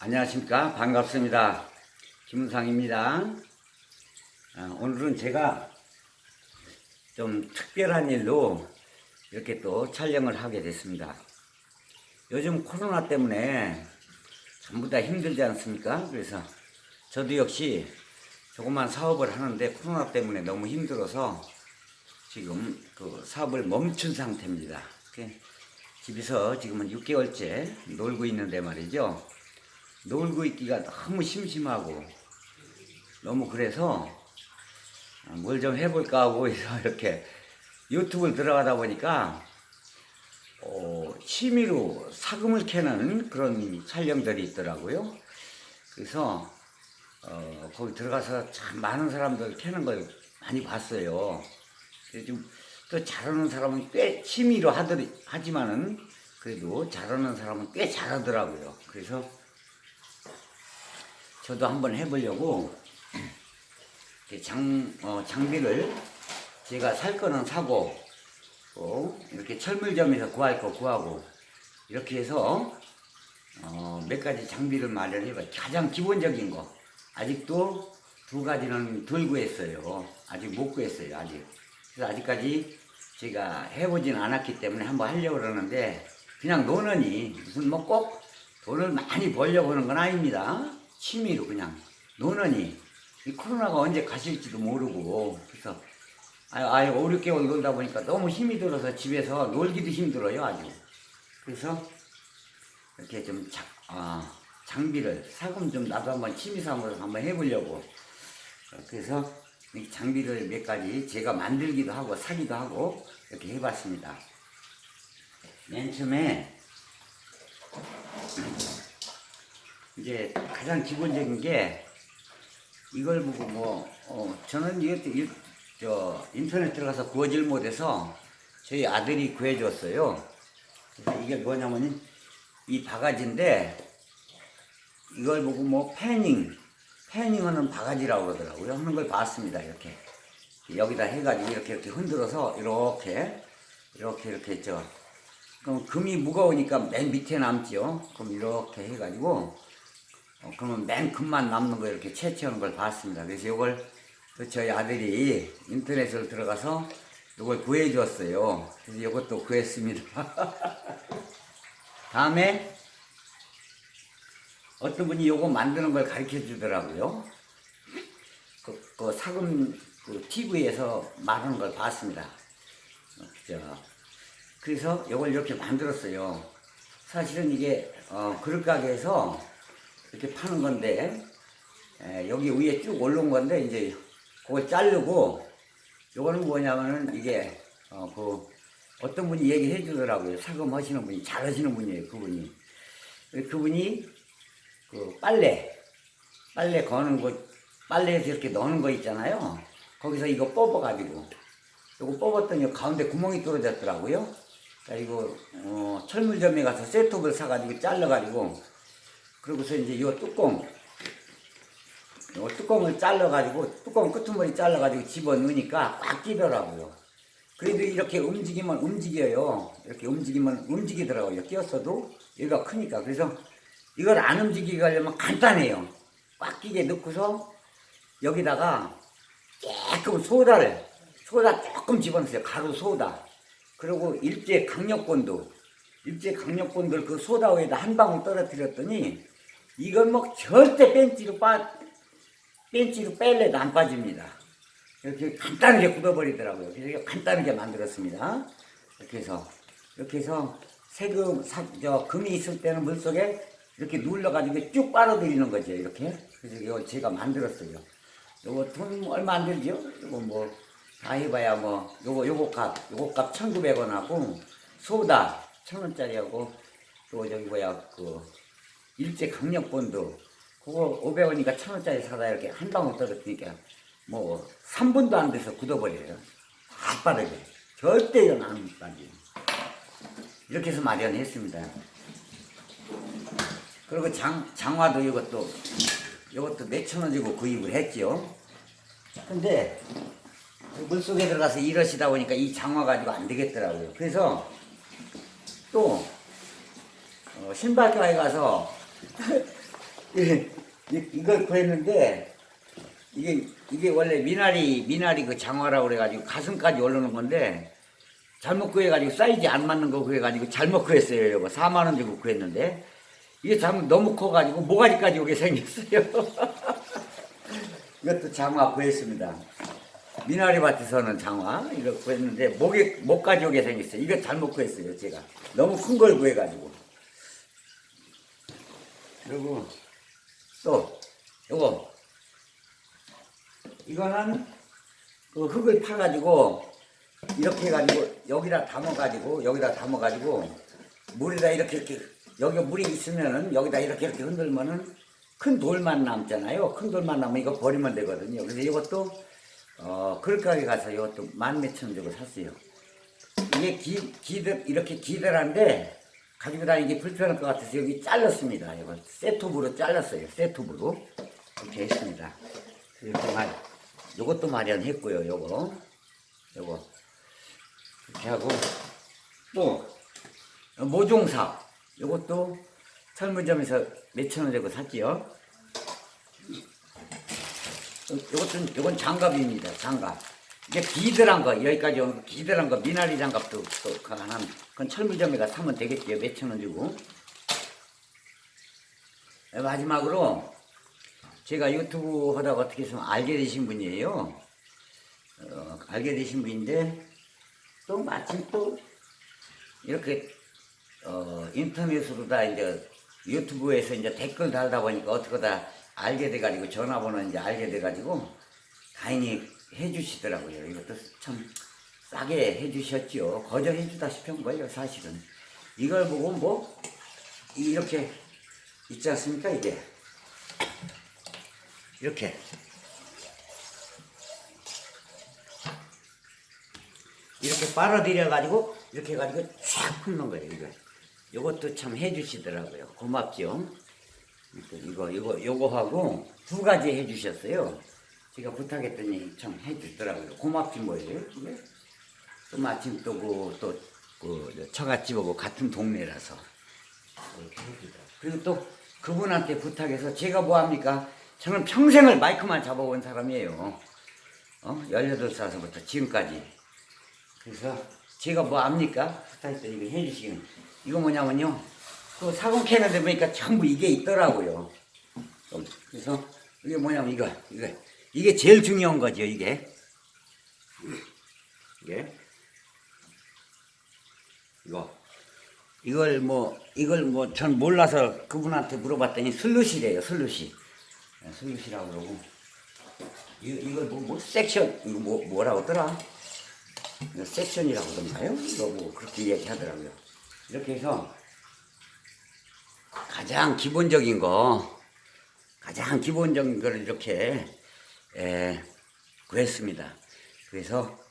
안녕하십니까? 반갑습니다. 김은상입니다. 아, 오늘은 제가 좀 특별한 일로 이렇게 또 촬영을 하게 됐습니다. 요즘 코로나 때문에 전부 다 힘들지 않습니까? 그래서 저도 역시 조그만 사업을 하는데 코로나 때문에 너무 힘들어서 지금 그 사업을 멈춘 상태입니다. 집에서 지금은 6개월째 놀고 있는데 말이죠 놀고 있기가 너무 심심하고 너무 그래서 뭘 좀 해볼까 하고 이렇게 유튜브를 들어가다 보니까 어, 취미로 사금을 캐는 그런 촬영들이 있더라고요. 그래서 어, 거기 들어가서 참 많은 사람들 캐는 걸 많이 봤어요. 그래서 좀또 잘하는 사람은 꽤 취미로 하더리, 하지만은 그래도 잘하는 사람은 꽤 잘하더라고요. 그래서 저도 한번 해보려고 장, 어, 장비를 제가 살 거는 사고 또 이렇게 철물점에서 구할 거 구하고 이렇게 해서 어, 몇 가지 장비를 마련해봐 가장 기본적인 거. 아직도 두 가지는 덜 구했어요. 아직 못 구했어요 아직. 그래서 아직까지 제가 해보진 않았기 때문에 한번 하려고 그러는데 그냥 노느니 무슨 뭐 꼭 돈을 많이 벌려고 하는 건 아닙니다 취미로 그냥 노느니 이 코로나가 언제 가실지도 모르고 그래서 아유, 아유 5, 6개월 놀다 보니까 너무 힘이 들어서 집에서 놀기도 힘들어요 아주. 그래서 이렇게 좀 자, 아, 장비를 사금 좀 나도 한번 취미삼으로 한번 해보려고. 그래서 이 장비를 몇 가지 제가 만들기도 하고 사기도 하고 이렇게 해봤습니다. 맨 처음에 이제 가장 기본적인 게 이걸 보고 뭐 어, 저는 이것도 일- 저 인터넷 들어가서 구하질 못해서 저희 아들이 구해줬어요. 그래서 이게 뭐냐면 이 바가지인데 이걸 보고 뭐 패닝 패닝하는 바가지라고 그러더라고요. 하는 걸 봤습니다. 이렇게 여기다 해가지고 이렇게 이렇게 흔들어서 이렇게 이렇게 이렇게 저 그럼 금이 무거우니까 맨 밑에 남죠. 그럼 이렇게 해가지고 어, 그러면 맨 금만 남는 거 이렇게 채취하는 걸 봤습니다. 그래서 이걸 또 저희 아들이 인터넷으로 들어가서 이걸 구해 주었어요. 그래서 이것도 구했습니다. 다음에 어떤 분이 이거 만드는 걸 가르쳐 주더라고요. 그, 그 사금 그 TV에서 말하는 걸 봤습니다. 어, 저, 그래서 이걸 이렇게 만들었어요. 사실은 이게 어, 그릇 가게에서 이렇게 파는 건데 에, 여기 위에 쭉 올라온 건데 이제 그걸 자르고 요거는 뭐냐면은 이게 어, 그 어떤 분이 얘기해 주더라고요. 사금 하시는 분이 잘 하시는 분이에요. 그분이 그분이 그 빨래 빨래 거는 거 빨래에서 이렇게 넣는 거 있잖아요. 거기서 이거 뽑아가지고 요거 뽑았더니 가운데 구멍이 뚫어졌더라고요. 그리고 어, 철물점에 가서 세톱을 사가지고 잘라가지고 그러고서 이제 요 뚜껑 요 뚜껑을 잘라가지고 뚜껑 끄트머리 잘라가지고 집어넣으니까 꽉 끼더라고요. 그래도 이렇게 움직이면 움직여요. 이렇게 움직이면 움직이더라고요. 끼었어도 여기가 크니까. 그래서 이걸 안 움직이게 하려면 간단해요. 꽉 끼게 넣고서 여기다가 조금 소다를 소다 조금 집어넣으세요. 가루 소다. 그리고 일제 강력본도 일제 강력본들 그 소다 위에다 한 방울 떨어뜨렸더니 이건 뭐 절대 벤치로 빠 벤치로 뺄래도 안 빠집니다. 이렇게 간단하게 굳어버리더라고요. 그래서 간단하게 만들었습니다. 이렇게 해서 이렇게 해서 세금 사, 저 금이 있을 때는 물 속에 이렇게 눌러가지고 쭉 빨아들이는 거죠. 이렇게 그래서 이거 제가 만들었어요. 요거 돈 얼마 안 들죠? 요거 뭐 다 해봐야 뭐 요거 요거 값 요거 값 1,900원 하고 소다 1,000원짜리 하고 또 저기 뭐야 그 일제 강력본도 그거 500원이니까 1,000원짜리 사다 이렇게 한 방울 떨어뜨리니까 뭐 3분도 안 돼서 굳어버려요. 다 빠르게 절대 이건 안 빠지. 이렇게 해서 마련했습니다. 그리고 장, 장화도 이것도 이것도 몇천 원 주고 구입을 했죠. 근데 물 속에 들어가서 이러시다 보니까 이 장화 가지고 안 되겠더라고요. 그래서 또 어, 신발가에 가서 예, 이- 이걸 구했는데 이게 이게 원래 미나리 미나리 그 장화라고 그래가지고 가슴까지 올라오는 건데 잘못 구해가지고 사이즈 안 맞는 거 구해가지고 잘못 구했어요. 이거 4만 원 주고 구했는데 이게 잘못 너무 커가지고 모가지까지 오게 생겼어요. 이것도 장화 구했습니다. 미나리 밭에서는 장화 이거 구했는데 목에 목까지 오게 생겼어요. 이거 잘못 구했어요. 제가 너무 큰 걸 구해가지고 그리고 또 요거 이거는 그 흙을 파가지고 이렇게 해가지고 여기다 담아가지고 여기다 담아가지고 물에다 이렇게 이렇게 여기 물이 있으면은 여기다 이렇게 이렇게 흔들면은 큰 돌만 남잖아요. 큰 돌만 남으면 이거 버리면 되거든요. 그래서 이것도 어 그릇가게 가서 이것도 만 몇천 원 주고 샀어요. 이게 기, 기들 이렇게 기들한데 가지고 다니기 불편할 것 같아서 여기 잘랐습니다. 이거 세톱으로 잘랐어요. 세톱으로 이렇게 했습니다. 이렇게 말, 요것도 마련했고요. 요거, 요거 이렇게 하고 또 모종사 요것도 철물점에서 몇천 원 주고 샀지요. 요것은 요건 장갑입니다. 장갑. 이게 비들한 거 여기까지 오는 거 비들한 거 미나리 장갑도 또 하나 그건 철물점에 가 사면 되겠지요. 몇천 원 주고. 네, 마지막으로 제가 유튜브 하다가 어떻게 해서 알게 되신 분이에요. 어, 알게 되신 분인데 또 마침 또 이렇게 어, 인터넷으로 다 이제 유튜브에서 이제 댓글 달다 보니까 어떻게 다 알게 돼가지고 전화번호 이제 알게 돼가지고 다행히 해주시더라고요. 이것도 참 싸게 해주셨죠. 거절해주다시피 한 거예요, 사실은. 이걸 보고 뭐 이렇게 있지 않습니까, 이게? 이렇게. 이렇게 빨아들여가지고 이렇게 해가지고 쫙 푸는 거예요, 이거. 이것도 참 해주시더라고요. 고맙죠. 이거, 이거, 이거 하고 두 가지 해주셨어요. 제가 부탁했더니 참 해주더라고요. 고맙지 뭐예요. 이게. 또 마침 또 그, 또, 그, 처갓집하고 같은 동네라서. 이렇게 해주더라고요. 그리고 또 그분한테 부탁해서 제가 뭐 합니까? 저는 평생을 마이크만 잡아온 사람이에요. 어? 18살서부터 지금까지. 그래서 제가 뭐 압니까? 부탁했더니 이거 해주시긴. 이거 뭐냐면요. 그 사공 캐는데 보니까 전부 이게 있더라고요. 좀. 그래서 이게 뭐냐면 이거, 이거. 이게 제일 중요한 거죠, 이게. 이게. 이거. 이걸 뭐, 이걸 뭐, 전 몰라서 그분한테 물어봤더니 슬루시래요, 슬루시. 네, 슬루시라고 그러고. 이, 이걸 뭐, 뭐, 섹션, 뭐, 뭐라고 하더라? 이거 섹션이라고 그런가요? 뭐, 그렇게 얘기하더라고요. 이렇게 해서 가장 기본적인 거, 가장 기본적인 걸 이렇게, 에, 구했습니다. 그래서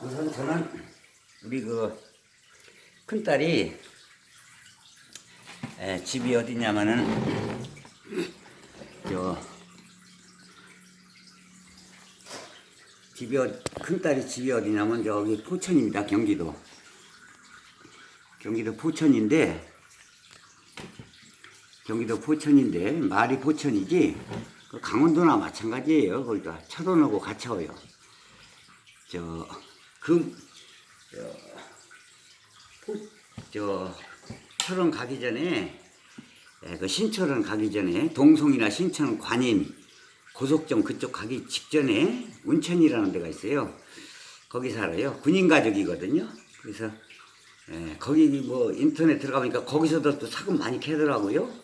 우선 저는 우리 그 큰딸이 에, 집이 어디냐면은 저 집이 어, 큰딸이 집이 어디냐면 저기 포천입니다 경기도 경기도 포천인데 경기도 포천인데 말이 포천이지 그 강원도나 마찬가지예요 거기도 철원하고 가차워요 저그 저 철원 가기 전에 에, 그 신철원 가기 전에 동송이나 신천 관인 고속정 그쪽 가기 직전에 운천이라는 데가 있어요. 거기 살아요. 군인 가족이거든요. 그래서 에, 거기 뭐 인터넷 들어가보니까 거기서도 또 사금 많이 캐더라고요.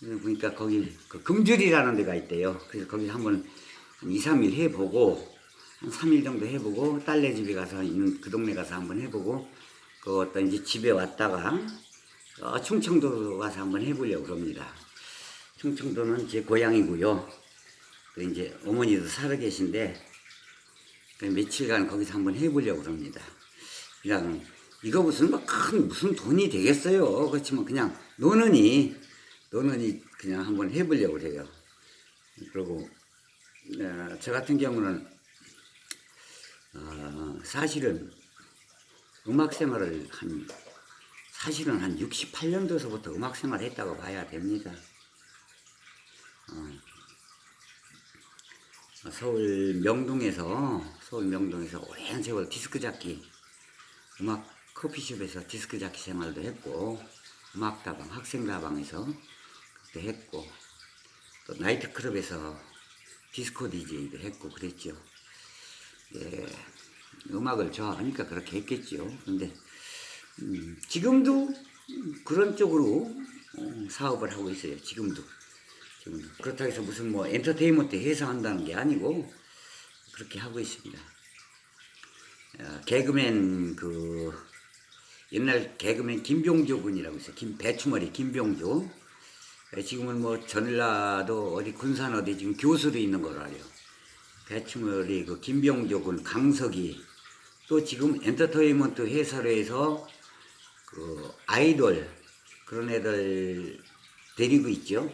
보니까 거기 그 금줄이라는 데가 있대요. 그래서 거기 한번 한 2, 3일 해보고 한 3일 정도 해보고 딸네 집에 가서 있는 그 동네 가서 한번 해보고 그 어떤 이제 집에 왔다가 어, 충청도 가서 한번 해보려고 그럽니다. 충청도는 제 고향이고요. 그 이제 어머니도 살아 계신데 그 며칠간 거기서 한번 해보려고 그럽니다. 그냥 이거 무슨 뭐큰 무슨 돈이 되겠어요. 그렇지만 그냥 노는이 너는 이 그냥 한번 해보려고 해요. 그리고 어, 저 같은 경우는 어, 사실은 음악 생활을 한 사실은 한 68년도서부터 음악 생활을 했다고 봐야 됩니다. 어, 서울 명동에서 서울 명동에서 오랜 세월 디스크 잡기 음악 커피숍에서 디스크 잡기 생활도 했고 음악다방 학생다방에서 그때 했고 또 나이트클럽에서 디스코 DJ도 했고 그랬죠. 예, 음악을 좋아하니까 그렇게 했겠죠. 근데 음, 지금도 그런 쪽으로 어, 사업을 하고 있어요. 지금도. 지금도. 그렇다고 해서 무슨 뭐 엔터테인먼트 회사 한다는 게 아니고 그렇게 하고 있습니다. 어, 개그맨 그 옛날 개그맨 김병조 군이라고 있어요. 김 배추머리 김병조. 예, 지금은 뭐 전라도 어디 군산 어디 지금 교수로 있는 걸로 알아요. 배추머리 그 김병조 군 강석이 또 지금 엔터테인먼트 회사로 해서 그 아이돌 그런 애들 데리고 있죠.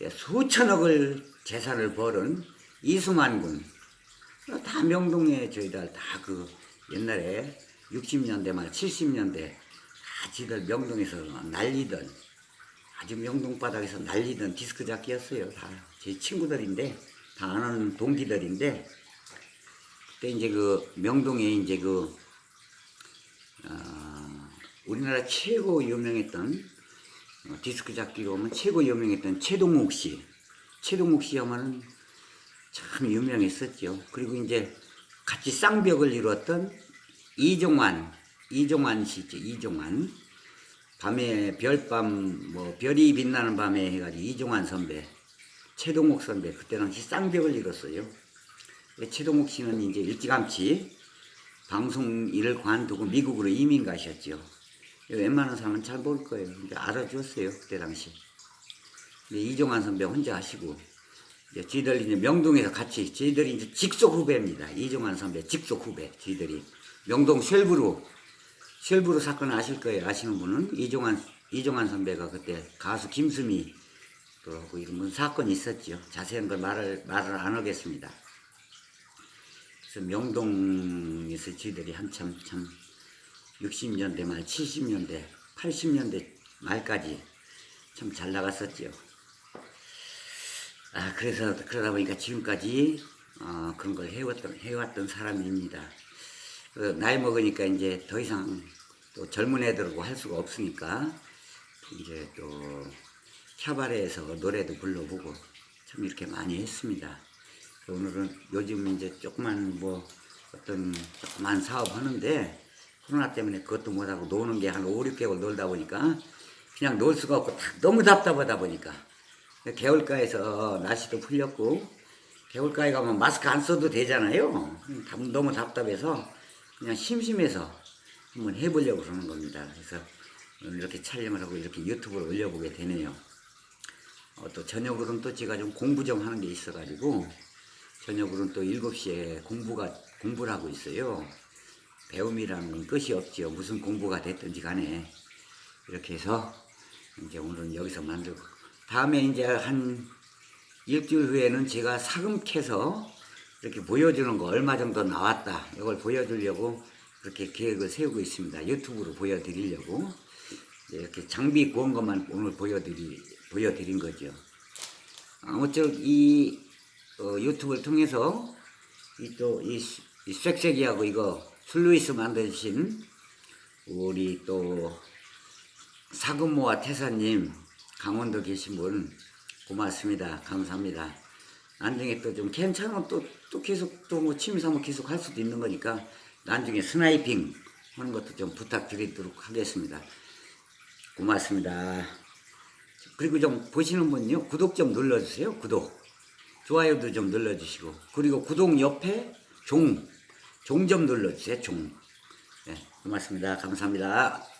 예, 수천억을 재산을 벌은 이수만 군. 다 명동에 저희들 다 그 옛날에 60년대 말 70년대 다 지들 명동에서 날리던 아주 명동 바닥에서 날리던 디스크 잡기였어요. 다 제 친구들인데 다 아는 동기들인데 그때 이제 그 명동에 이제 그 어, 우리나라 최고 유명했던 어, 디스크 잡기로 하면 최고 유명했던 최동욱 씨. 최동욱 씨 하면은 참 유명했었죠. 그리고 이제 같이 쌍벽을 이루었던 이종환, 이종환 씨 있죠. 이종환. 밤에 별밤, 뭐 별이 빛나는 밤에 해가지고 이종환 선배, 최동욱 선배 그때 당시 쌍벽을 이뤘어요. 최동욱 씨는 이제 일찌감치 방송 일을 관두고 미국으로 이민 가셨죠. 웬만한 사람은 잘 모를 거예요. 근데 알아주었어요. 그때 당시. 근데 이종환 선배 혼자 하시고, 이제 저희들 이제 명동에서 같이, 저희들이 이제 직속 후배입니다. 이종환 선배 직속 후배, 저희들이. 명동 쉘브로, 쉘브로 사건 아실 거예요. 아시는 분은 이종환, 이종환 선배가 그때 가수 김수미 또 하고 이런 무슨 사건이 있었죠. 자세한 걸 말을, 말을 안 하겠습니다. 그래서 명동에서 저희들이 한참 참 60년대 말 70년대 80년대 말까지 참 잘 나갔었죠. 아 그래서 그러다 보니까 지금까지 어, 그런 걸 해왔던 해왔던 사람입니다. 그 나이 먹으니까 이제 더 이상 또 젊은 애들하고 할 수가 없으니까 이제 또 캬바레에서 노래도 불러보고 참 이렇게 많이 했습니다. 오늘은 요즘 이제 조그만 뭐 어떤 조그만 사업 하는데 코로나 때문에 그것도 못하고 노는 게 한 5, 6개월 놀다 보니까 그냥 놀 수가 없고 다- 너무 답답하다 보니까 개울가에서 날씨도 풀렸고 개울가에 가면 마스크 안 써도 되잖아요. 답- 너무 답답해서 그냥 심심해서 한번 해보려고 그러는 겁니다. 그래서 이렇게 촬영을 하고 이렇게 유튜브로 올려보게 되네요. 어, 또 저녁으로는 또 제가 좀 공부 좀 하는 게 있어가지고 저녁으로는 또 7시에 공부가 공부를 하고 있어요. 배움이라는 건 끝이 없지요. 무슨 공부가 됐든지 간에 이렇게 해서 이제 오늘은 여기서 만들고 다음에 이제 한 일주일 후에는 제가 사금 캐서 이렇게 보여주는 거 얼마 정도 나왔다 이걸 보여주려고 그렇게 계획을 세우고 있습니다. 유튜브로 보여드리려고 이렇게 장비 구한 것만 오늘 보여드리 보여드린 거죠. 아무쪼록 이 어, 유튜브를 통해서 이 또이 이 쌕쌕이하고 이거 슬루이스 만드신 우리 또 사금모와 태사님 강원도 계신 분 고맙습니다. 감사합니다. 나중에 또 좀 괜찮으면 또, 또 계속 또 뭐 취미 삼아 계속 할 수도 있는 거니까 나중에 스나이핑 하는 것도 좀 부탁드리도록 하겠습니다. 고맙습니다. 그리고 좀 보시는 분요 구독 좀 눌러주세요. 구독. 좋아요도 좀 눌러주시고 그리고 구독 옆에 종 종 좀 눌러주세요. 종. 네, 고맙습니다. 감사합니다.